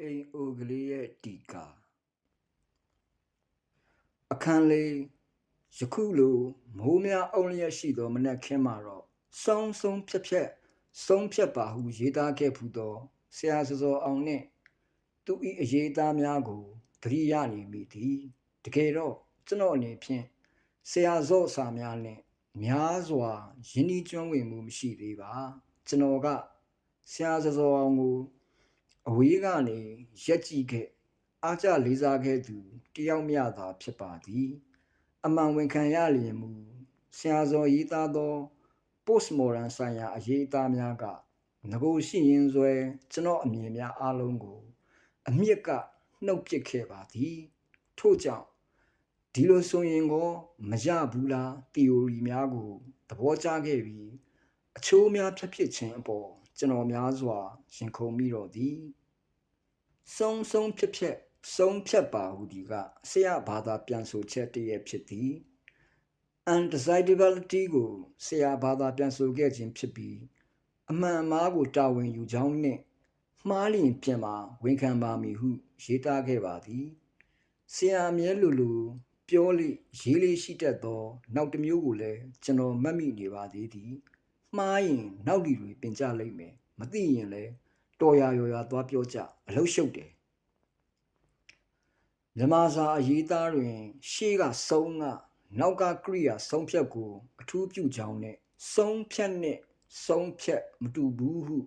အိမ်အိုကလေးရဲ့တီကာအခန်းလေးယခုလိုမိုးများအုံလျက်ရှိသောမနက်ခင်းမှာတော့စုံစုံဖြက်ဖြက်စုံဖြက်ပါဟုရေးသားခဲ့ဖူးသောဆရာစောစောအောင်နှင့်သူ၏အရေးသားများကိုသတိရနေမိသည်တကယ်တော့ကျွန်တော်အနေဖြင့်ဆရာစော့စာများနှင့်များစွာယဉ်ဤကျွမ်းဝင်မှုမရှိသေးပါကျွန်တော်ကဆရာစောစောအောင်ကို အဝေးကနေရက်ကြည့်ခဲ့အားကြလေးစားခဲ့သူတယောက်မျှသာဖြစ်ပါသည် အမှန်ဝန်ခံရလျင်မူဆရာဇော်ရေးသားသော postmodern ဆိုင်ရာအရေးအသားများကငကိုရှိရင်ဆွဲကျွန်တော်အမြင်များအားလုံးကို အမြင့်ကနှုတ်ပစ်ခဲ့ပါသည် ထို့ကြောင့်ဒီလိုဆိုရင်ကိုမရဘူးလား theory များကိုသဘောကျခဲ့ပြီးအချိုးများဖြစ်ဖြစ်ခြင်းအပေါ် ကျွန်တော်များစွာရင်ခုန်မိတော့သည်စုံစုံဖြစ်ဖြစ်စုံဖြတ်ပါဟုဒီကဆရာဘာသာပြန်ဆိုချက်တည်းရဲ့ဖြစ်သည် undesirability ကိုဆရာဘာသာပြန်ဆိုခဲ့ခြင်းဖြစ်ပြီးအမှန်အမှားကိုတာဝန်ယူကြောင်းနှင့်မှားလျင်ပြင်မှာဝန်ခံပါမည်ဟုရေးသားခဲ့ပါသည်ဆရာအမြဲလိုလိုပြောလိရေးလေးရှိတတ်သော နောက်တစ်မျိုးကိုလည်းကျွန်တော်မှတ်မိနေပါသေးသည် မှားရင်နောက်လီတွေပြင်ကြလိမ့်မယ်မသိရင်လည်းတော်ရရော်ရသွားပြောကြအလုရှုပ်တယ်မြမစာအရေးသားတွင် ရှေ့ကစုံကနောက်ကကရိယာဆုံးဖြတ်ကို အထူးပြုကြောင်းနဲ့ဆုံးဖြတ်နဲ့ဆုံးဖြတ်မတူဘူးဟု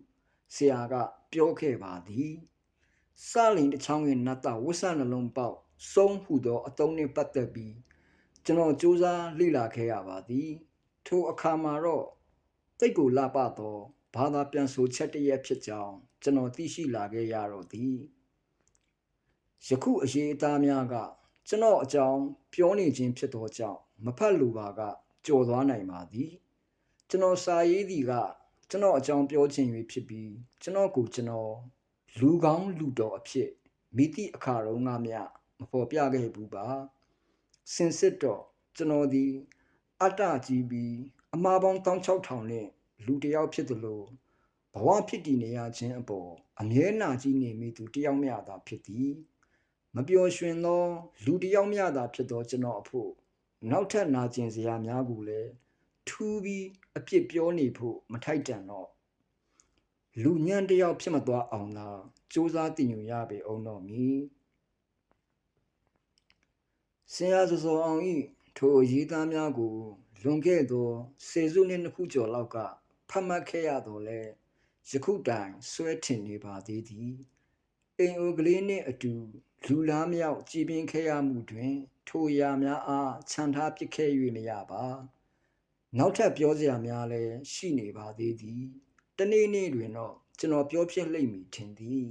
ဆရာက ပြောခဲ့ပါသည်စလင်တစ်ချောင်းရဲ့နတ်တဝဆနှလုံးပေါက်ဆုံးဟုသောအတုံးနှင့်ပတ်သက်ပြီးကျွန်တော်စူးစမ်းလေ့လာခဲ့ရပါသည် ထိုအခါမှာတော့ တိတ်ကိုလာပသောဘာသာပြန်ဆိုချက်တည်းရဲ့ဖြစ်ကြောင်းကျွန်တော်သိရှိလာခဲ့ရတော့သည်ယခုအရေးအသားများက ကျွန်တော်အကြောင်းပြောနေခြင်းဖြစ်သောကြောင့်မဖတ်လိုပါကကြော်သွားနိုင်ပါသည်ကျွန်တော်စာရေးသည်ကကျွန်တော်အကြောင်းပြောခြင်း၍ဖြစ်ပြီးကျွန်တော်ကိုကျွန်တော်လူကောင်းလူတော်အဖြစ်မိသည့်အခါတုန်းကမျှမဖော်ပြခဲ့ဘူးပါစင်စစ်တော့ကျွန်တော်ဒီအတ္တကြီးပြီး အမှားပေါင်း16000နဲ့လူတစ်ယောက်ဖြစ်တယ်လို့ဘဝဖြစ်တည်နေရခြင်းအပေါ်အမြဲနာကြီးနေမိသူတယောက်မျှသာဖြစ်သည်မပျော်ရွှင်သော လူတစ်ယောက်မျှသာဖြစ်သောကျွန်တော်အဖို့နောက်ထပ်နာကျင်စရာများကိုလည်းထူးပြီးအပြစ်ပြောနေဖို့မထိုက်တန်တော့လူညံ့တယောက်ဖြစ်မသွားအောင်သာစူးစမ်းတင်ယူရပေအောင်တော့မည်ဆရာစောစောအောင်ဤထိုအရေးသားများကို လွန်ခဲ့သောစေစုနှစ်နှစ်ခုကျော်လောက်ကဖတ်မှတ်ခဲ့ရတော့လဲယခုတိုင်ဆွဲထင်နေပါသေးသည်အိမ်အိုကလေးနှင့်အတူလူလားမြောက်ကြည်ပင်ခဲ့ရမှုတွင် ထိုရာများအားခြံထားပစ်ခဲ့၍မရပါနောက်ထပ်ပြောစရာများလည်းရှိနေပါသေးသည်တနေ့နေ့တွင်တော့ကျွန်တော်ပြောဖြစ်လိမ့်မည်ထင်သည်